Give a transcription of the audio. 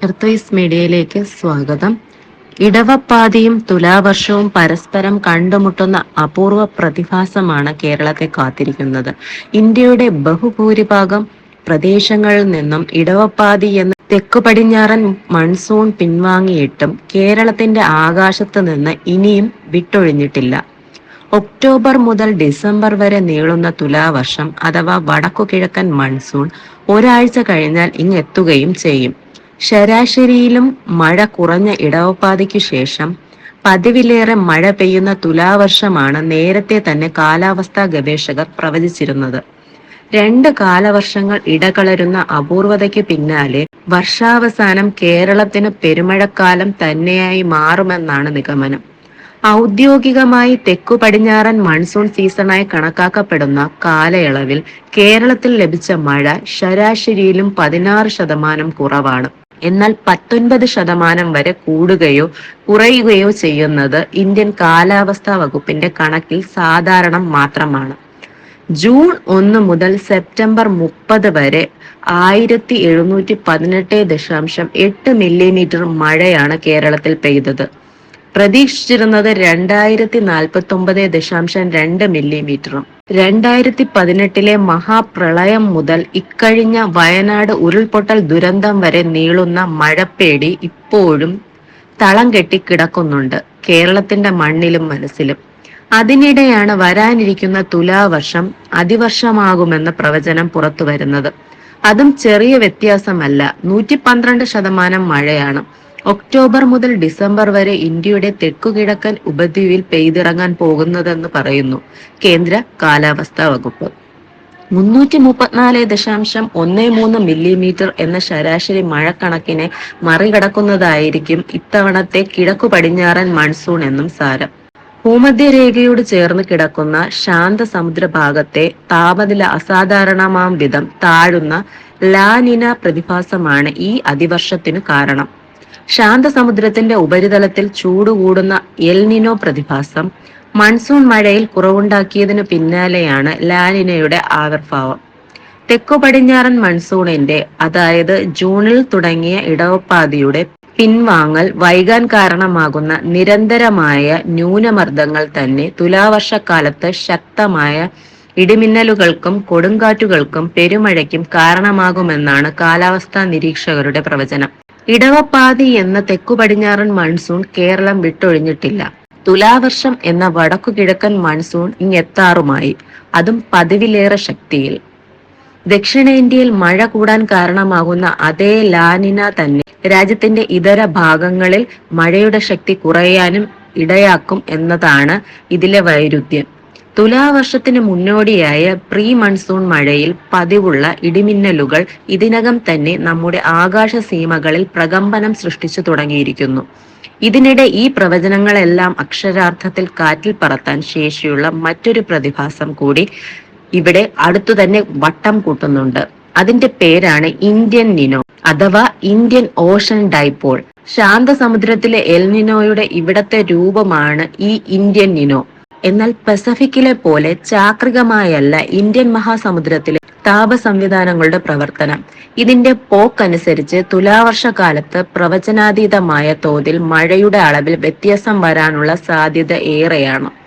എർത്തൈസ് മീഡിയയിലേക്ക് സ്വാഗതം. ഇടവപ്പാതിയും തുലാവർഷവും പരസ്പരം കണ്ടുമുട്ടുന്ന അപൂർവ പ്രതിഭാസമാണ് കേരളത്തെ കാത്തിരിക്കുന്നത്. ഇന്ത്യയുടെ ബഹുഭൂരിഭാഗം പ്രദേശങ്ങളിൽ നിന്നും ഇടവപ്പാതി എന്ന തെക്കു പടിഞ്ഞാറൻ മൺസൂൺ പിൻവാങ്ങിയിട്ടും കേരളത്തിന്റെ ആകാശത്ത് നിന്ന് ഇനിയും വിട്ടൊഴിഞ്ഞിട്ടില്ല. ഒക്ടോബർ മുതൽ ഡിസംബർ വരെ നീളുന്ന തുലാവർഷം അഥവാ വടക്കു കിഴക്കൻ മൺസൂൺ ഒരാഴ്ച കഴിഞ്ഞാൽ ഇങ്ങെത്തുകയും ചെയ്യും. ശരാശരിയിലും മഴ കുറഞ്ഞ ഇടവപ്പാതയ്ക്കു ശേഷം പതിവിലേറെ മഴ പെയ്യുന്ന തുലാവർഷമാണ് നേരത്തെ തന്നെ കാലാവസ്ഥാ ഗവേഷകർ പ്രവചിച്ചിരുന്നത്. രണ്ട് കാലവർഷങ്ങൾ ഇടകളരുന്ന അപൂർവതയ്ക്ക് പിന്നാലെ വർഷാവസാനം കേരളത്തിന് പെരുമഴക്കാലം തന്നെയായി മാറുമെന്നാണ് നിഗമനം. ഔദ്യോഗികമായി തെക്കു പടിഞ്ഞാറൻ മൺസൂൺ സീസണായി കണക്കാക്കപ്പെടുന്ന കാലയളവിൽ കേരളത്തിൽ ലഭിച്ച മഴ ശരാശരിയിലും പതിനാറ് ശതമാനം കുറവാണ്. എന്നാൽ പത്തൊൻപത് ശതമാനം വരെ കൂടുകയോ കുറയുകയോ ചെയ്യുന്നത് ഇന്ത്യൻ കാലാവസ്ഥാ വകുപ്പിന്റെ കണക്കിൽ സാധാരണ മാത്രമാണ്. ജൂൺ ഒന്ന് മുതൽ സെപ്റ്റംബർ മുപ്പത് വരെ ആയിരത്തി എഴുന്നൂറ്റി പതിനെട്ട് ദശാംശം എട്ട് മില്ലിമീറ്റർ മഴയാണ് കേരളത്തിൽ പെയ്തത്. പ്രതീക്ഷിച്ചിരുന്നത് രണ്ടായിരത്തി നാൽപ്പത്തി ഒമ്പത് ദശാംശം രണ്ട് മില്ലിമീറ്ററും. രണ്ടായിരത്തി പതിനെട്ടിലെ മഹാപ്രളയം മുതൽ ഇക്കഴിഞ്ഞ വയനാട് ഉരുൾപൊട്ടൽ ദുരന്തം വരെ നീളുന്ന മഴപ്പേടി ഇപ്പോഴും തളം കെട്ടി കിടക്കുന്നുണ്ട് കേരളത്തിന്റെ മണ്ണിലും മനസ്സിലും. അതിനിടെയാണ് വരാനിരിക്കുന്ന തുലാവർഷം അതിവർഷമാകുമെന്ന പ്രവചനം പുറത്തു വരുന്നത് അതും ചെറിയ വ്യത്യാസമല്ല നൂറ്റി പന്ത്രണ്ട് ശതമാനം മഴയാണ്. ഒക്ടോബർ മുതൽ ഡിസംബർ വരെ ഇന്ത്യയുടെ തെക്കുകിഴക്കൻ ഉപദ്വീപിൽ പെയ്തിറങ്ങാൻ പോകുന്നതെന്ന് പറയുന്നു കേന്ദ്ര കാലാവസ്ഥാ വകുപ്പ്. മുന്നൂറ്റി മുപ്പത്തിനാല് ദശാംശം ഒന്ന് മൂന്ന് മില്ലിമീറ്റർ എന്ന ശരാശരി മഴക്കണക്കിനെ മറികടക്കുന്നതായിരിക്കും ഇത്തവണത്തെ കിഴക്കു പടിഞ്ഞാറൻ മൺസൂൺ എന്നും സാരം. ഭൂമധ്യരേഖയോട് ചേർന്ന് കിടക്കുന്ന ശാന്ത സമുദ്ര ഭാഗത്തെ താപനില അസാധാരണമാം വിധം താഴുന്ന ലാനിന പ്രതിഭാസമാണ് ഈ അതിവർഷത്തിനു കാരണം. ശാന്തസമുദ്രത്തിന്റെ ഉപരിതലത്തിൽ ചൂട് കൂടുന്ന എൽനിനോ പ്രതിഭാസം മൺസൂൺ മഴയിൽ കുറവുണ്ടാക്കിയതിനു പിന്നാലെയാണ് ലാനിനയുടെ ആവിർഭാവം. തെക്കു പടിഞ്ഞാറൻ മൺസൂണിന്റെ അതായത് ജൂണിൽ തുടങ്ങിയ ഇടവപ്പാതിയുടെ പിൻവാങ്ങൽ വൈകാൻ കാരണമാകുന്ന നിരന്തരമായ ന്യൂനമർദ്ദങ്ങൾ തന്നെ തുലാവർഷക്കാലത്ത് ശക്തമായ ഇടിമിന്നലുകൾക്കും കൊടുങ്കാറ്റുകൾക്കും പെരുമഴയ്ക്കും കാരണമാകുമെന്നാണ് കാലാവസ്ഥാ നിരീക്ഷകരുടെ പ്രവചനം. ഇടവപ്പാതി എന്ന തെക്കുപടിഞ്ഞാറൻ മൺസൂൺ കേരളം വിട്ടൊഴിഞ്ഞിട്ടില്ല. തുലാവർഷം എന്ന വടക്കു കിഴക്കൻ മൺസൂൺ ഇങ്ങെത്താറുമായി. അതും പതിവിലേറെ ശക്തിയിൽ. ദക്ഷിണേന്ത്യയിൽ മഴ കൂടാൻ കാരണമാകുന്ന അതേ ലാനിന തന്നെ രാജ്യത്തിന്റെ ഇതര ഭാഗങ്ങളിൽ മഴയുടെ ശക്തി കുറയാനും ഇടയാക്കും എന്നതാണ് ഇതിലെ വൈരുദ്ധ്യം. തുലാവർഷത്തിന് മുന്നോടിയായ പ്രീ മൺസൂൺ മഴയിൽ പതിവുള്ള ഇടിമിന്നലുകൾ ഇതിനകം തന്നെ നമ്മുടെ ആകാശ സീമകളിൽ പ്രകമ്പനം സൃഷ്ടിച്ചു തുടങ്ങിയിരിക്കുന്നു. ഇതിനിടെ ഈ പ്രവചനങ്ങളെല്ലാം അക്ഷരാർത്ഥത്തിൽ കാറ്റിൽ പറത്താൻ ശേഷിയുള്ള മറ്റൊരു പ്രതിഭാസം കൂടി ഇവിടെ അടുത്തു തന്നെ വട്ടം കൂട്ടുന്നുണ്ട്. അതിന്റെ പേരാണ് ഇന്ത്യൻ നിനോ അഥവാ ഇന്ത്യൻ ഓഷൻ ഡൈപോൾ. ശാന്തസമുദ്രത്തിലെ എൽനിനോയുടെ ഇവിടത്തെ രൂപമാണ് ഈ ഇന്ത്യൻ നിനോ. എന്നാൽ പസഫിക്കിലെ പോലെ ചാക്രികമായല്ല ഇന്ത്യൻ മഹാസമുദ്രത്തിലെ താപ സംവിധാനങ്ങളുടെ പ്രവർത്തനം. ഇതിന്റെ പോക്കനുസരിച്ച് തുലാവർഷകാലത്ത് പ്രവചനാതീതമായ തോതിൽ മഴയുടെ അളവിൽ വ്യത്യാസം വരാനുള്ള സാധ്യത ഏറെയാണ്.